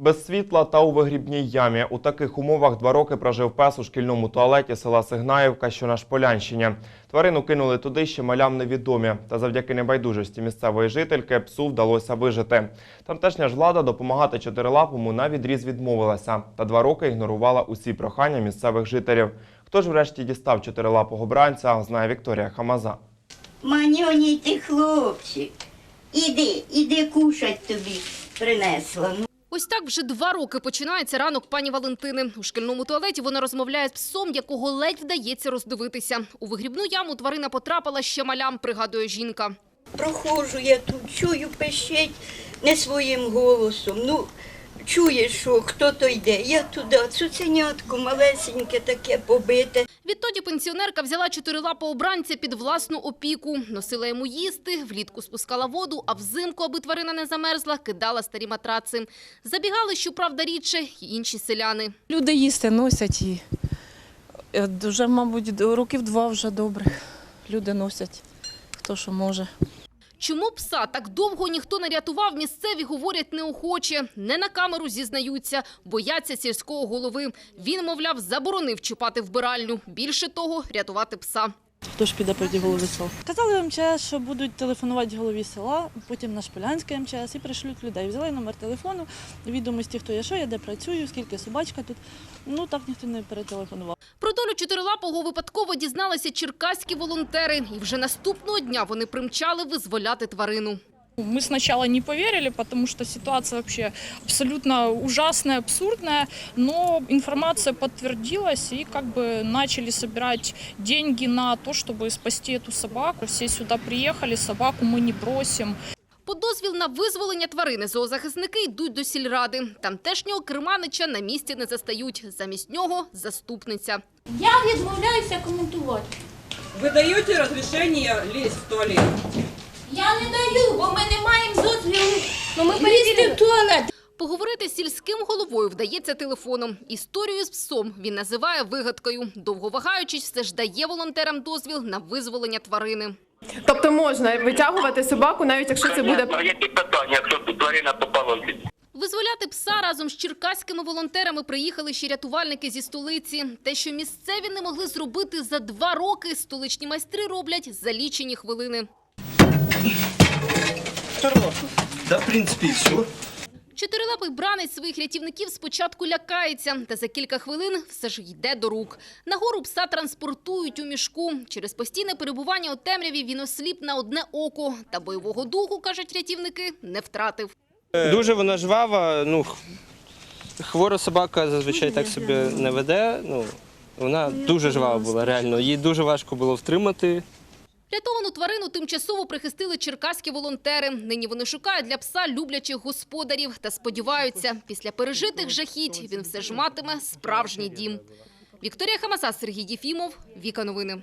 Без світла та у вигрібній ямі. У таких умовах два роки прожив пес у шкільному туалеті села Сигнаївка, що на Шполянщині. Тварину кинули туди ще малям невідомі. Та завдяки небайдужості місцевої жительки псу вдалося вижити. Тамтешня ж влада допомагати чотирилапому на відріз відмовилася. Та два роки ігнорувала усі прохання місцевих жителів. Хто ж врешті дістав чотирилапого бранця, знає Вікторія Хамаза. Маньоній ти хлопчик. Іди, іди кушать тобі принесла. Ось так вже два роки починається ранок пані Валентини. У шкільному туалеті вона розмовляє з псом, якого ледь вдається роздивитися. У вигрібну яму тварина потрапила ще малям, пригадує жінка. Проходжу я тут, чую, пищить не своїм голосом. Ну, чуєш, що хто-то йде. Я туди, цуценятко малесеньке таке побите. Відтоді пенсіонерка взяла чотирилапого обранця під власну опіку. Носила йому їсти, влітку спускала воду, а взимку, аби тварина не замерзла, кидала старі матраци. Забігали, щоправда, рідше й інші селяни. Люди їсти носять е, дуже, мабуть, д- років два вже добре. Люди носять, хто що може. Чому пса так довго ніхто не рятував, місцеві говорять неохоче. Не на камеру зізнаються, бояться сільського голови. Він, мовляв, заборонив чіпати вбиральню. Більше того, рятувати пса. Хто ж піде проти голови села? Казали МЧС, що будуть телефонувати голові села, потім на Шполянське МЧС і пришлють людей. Взяли номер телефону, відомості, хто я що, я де працюю, скільки собачка тут. Ну так ніхто не перетелефонував Про долю чотирилапого випадково дізналися черкаські волонтери. І вже наступного дня вони примчали визволяти тварину. Мы сначала не поверили, потому что ситуация вообще абсолютно ужасная, абсурдная, но информация подтвердилась и как бы начали собирать деньги на то, чтобы спасти эту собаку. Все сюда приехали, собаку мы не бросим. По дозвіл на визволення тварини зоозахисники йдуть до сільради. Тамтешнього керманича на місці не застають. Замість нього – заступниця. Я відмовляюся коментувати. Вы даете разрешение лезть в туалет? Я не даю, бо ми не маємо дозволу. Ну ми перевірили. в туалет. Поговорити з сільським головою вдається телефоном. Історію з псом він називає вигадкою. Довго вагаючись, все ж дає волонтерам дозвіл на визволення тварини. Тобто можна витягувати собаку, навіть якщо це буде які питання, якщо тут тварина попала в ліс? Визволяти пса разом з черкаськими волонтерами приїхали ще рятувальники зі столиці. Те, що місцеві не могли зробити за два роки, столичні майстри роблять за лічені хвилини. Да, в принципе, и все. Чотирилапий бранець своїх рятівників спочатку лякається, та за кілька хвилин все ж йде до рук. Нагору пса транспортують у мішку. Через постійне перебування у темряві він осліп на одне око. Та бойового духу, кажуть рятівники, не втратив. Дуже вона жвава. Ну, хвора собака зазвичай так собі не веде. Ну, вона дуже жвава була, реально. Її дуже важко було втримати. Рятовану тварину тимчасово прихистили черкаські волонтери. Нині вони шукають для пса люблячих господарів та сподіваються, після пережитих жахіть він все ж матиме справжній дім. Вікторія Хамаса, Сергій Діфімов, Віка Новини.